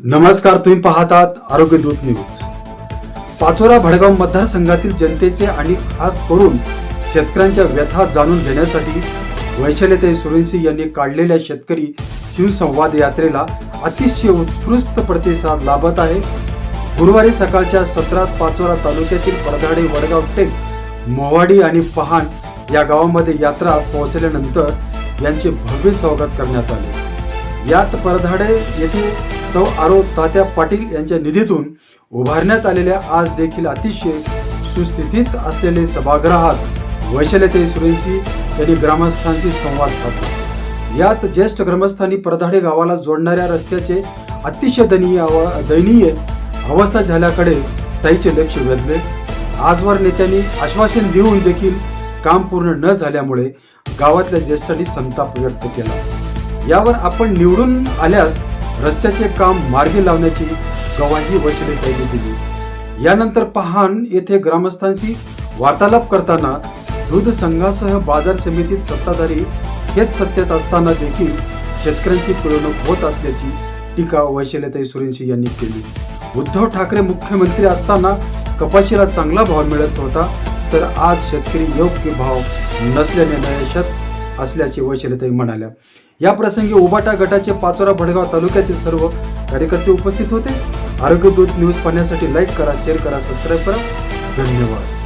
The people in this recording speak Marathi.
नमस्कार तुम्ही पाहतात आरोग्य दूत न्यूज. पाचोरा भडगाव मतदारसंघातील जनतेचे आणि खास करून शेतकऱ्यांच्या व्यथा जाणून घेण्यासाठी वैशालीताई सुरेंसी यांनी काढलेल्या शेतकरी शिवसंवाद यात्रेला अतिशय उत्स्फूर्त प्रतिसाद लाभत आहे. गुरुवारी सकाळच्या सत्रात पाचोरा तालुक्यातील परधाडे वडगाव टेक मोवाडी आणि पहाण या गावामध्ये यात्रा पोहोचल्यानंतर यांचे भव्य स्वागत करण्यात आले. यात परधाडे येथे सौ आरो तात्या पाटील यांच्या निधीतून उभारण्यात आलेल्या आज देखील अतिशय सुस्थितीत असलेले सभागृहात वैशाल्यते सुरेंसी यांनी ग्रामस्थांशी संवाद साधला. यात ज्येष्ठ ग्रामस्थांनी परधाडे गावाला जोडणाऱ्या रस्त्याचे अतिशय दयनीय अव- दयनीय अवस्था झाल्याकडे ताईचे लक्ष वेधले. आजवर नेत्यांनी आश्वासन देऊन देखील काम पूर्ण न झाल्यामुळे गावातल्या ज्येष्ठांनी संताप व्यक्त केला. यावर आपण निवडून आल्यास रस्त्याचे काम मार्गी लावण्याची गवाही वचनेताईने दिली. यानंतर पहाण येथे ग्रामस्थांशी वार्तालाप करताना दूध संघासह बाजार समितीत सत्ताधारी हेच सत्तेत असताना देखील शेतकऱ्यांची पिळवणूक होत असल्याची टीका वैशल्यताई सुरेंशी यांनी केली. उद्धव ठाकरे मुख्यमंत्री असताना कपाशीला चांगला भाव मिळत होता. तर आज शेतकरी योग्य भाव नसल्याने नयशत असल्याचे वैशल्यताई म्हणाल्या. या प्रसंगी उबाटा गटाचे पाचोरा भडगाव तालुक्यातील सर्व कार्यकर्ते उपस्थित होते. आरोग्यदूत न्यूज पाहण्यासाठी लाईक करा शेअर करा सबस्क्राईब करा. धन्यवाद.